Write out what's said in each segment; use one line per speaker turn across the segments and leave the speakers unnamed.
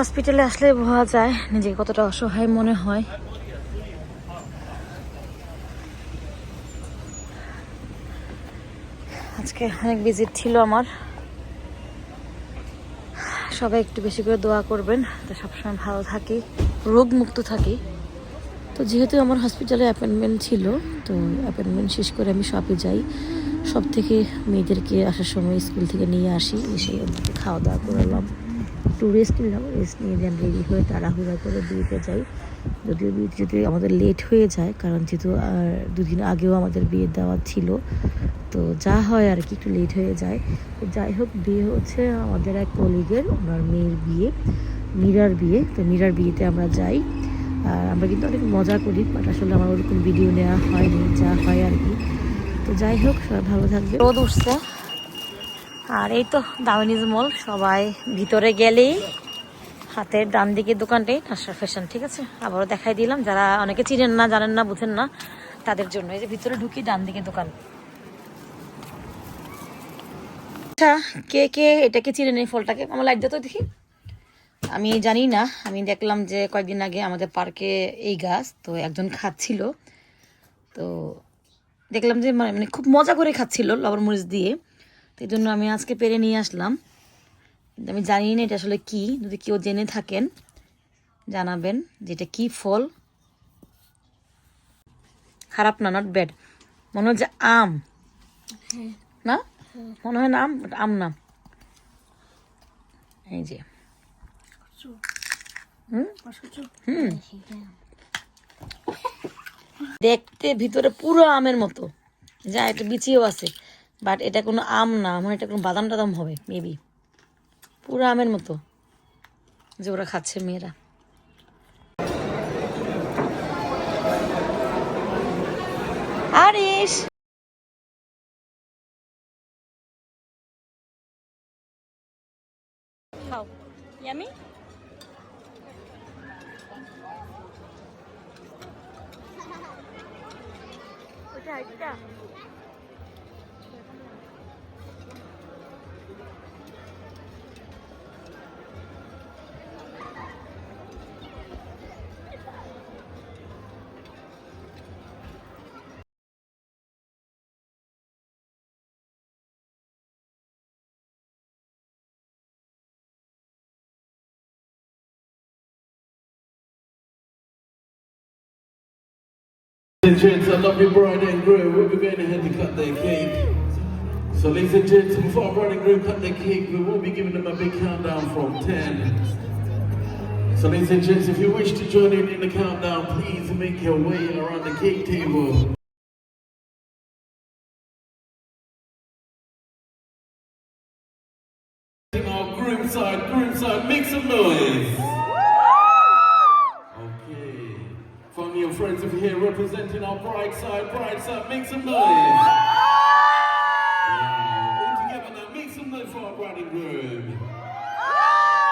হসপিটালে আসলে বোঝা যায়। নিজেকে কতটা অসহায় মনে হয়। আজকে অনেক ভিজিট ছিল আমার। সবাই একটু বেশি করে দোয়া করবেন, তো সবসময় ভালো থাকি রোগ মুক্ত থাকি। তো যেহেতু আমার হসপিটালে অ্যাপয়েন্টমেন্ট ছিল, তো অ্যাপয়েন্টমেন্ট শেষ করে আমি শপে যাই। সব থেকে মেয়েদেরকে আসার সময় স্কুল থেকে নিয়ে আসি, এসে খাওয়া দাওয়া করালাম একটু রেস্ট নিলাম রেস্ট নিয়ে দেন রেডি হয়ে তাড়াহুড়া করে বিয়েতে যাই। যদিও বিয়েতে যদি আমাদের লেট হয়ে যায়, কারণ যেহেতু আর দুদিন আগেও আমাদের বিয়ে দেওয়া ছিল। তো যা হয় আর কি, একটু লেট হয়ে যায়। তো যাই হোক, বিয়ে হচ্ছে আমাদের এক কলিগের ওনার মেয়ের বিয়ে, মীরার বিয়ে। তো মীরার বিয়েতে আমরা যাই। আর আমরা কিন্তু অনেক মজা করি বাট আসলে আমার ওরকম ভিডিও নেওয়া হয়নি, যা হয় আর কি। তো যাই হোক, সবাই ভালো থাকবে রোদ উঠছে। আর এই তো দামিনিজ মল, সবাই ভিতরে গেলেই হাতের ডান দিকের দোকানটাই নাসার ফ্যাশন ঠিক আছে? আবারও দেখাই দিলাম, যারা অনেকে চিনেন না, জানেন না, বুঝেন না, তাদের জন্য। এই যে ভিতরে ঢুকি ডান দিকে দোকান। আচ্ছা কে কে এটাকে চিনেন এই ফলটাকে? আমার লাইট দিত দেখি। আমি জানি না, আমি দেখলাম যে কয়েকদিন আগে আমাদের পার্কে এই গাছ, তো একজন খাচ্ছিল। তো দেখলাম যে মানে খুব মজা করে খাচ্ছিল লবণ মরিচ দিয়ে। এই জন্য আমি আজকে পেরে নিয়ে আসলাম। আমি জানি না এটা আসলে কি। যদি কেউ জেনে থাকেন জানাবেন যে এটা কি ফল। খারাপ না নট ব্যাড মনে হচ্ছে আম। না? মনে হয় না আম আম না। এই যে। হুম? হুম। দেখতে ভিতরে পুরো আমের মতো। যা একটা বিচিও আছে। বাট এটা কোনো আম না আমার এটা কোনো বাদাম টাদাম হবে মেবি পুরো আমের মতো যে ওরা খাচ্ছে মেয়েরা। আরিস খাও। ইয়ামি? ওটা
gents, I love your bride and groom. We'll be going ahead to cut their cake. So, ladies and gents, before bride and groom cut their cake, we will be giving them a big countdown from 10. So, ladies and gents, if you wish to join in in the countdown, please make your way around the cake table. Our groom side, groom side, make some noise. Friends over here representing our bright side, bright side, make some noise. All together now, make some noise for our bride and groom.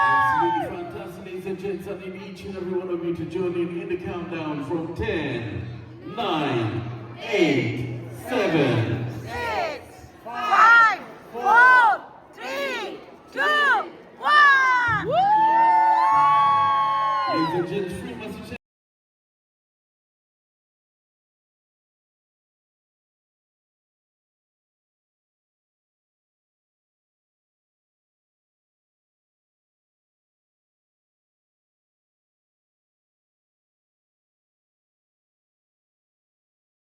Absolutely fantastic, ladies and gents. I need each and every one of you to join in in the countdown from 10, 9, 8, 7,
Five, four, three, two, one.
Ladies and gents, three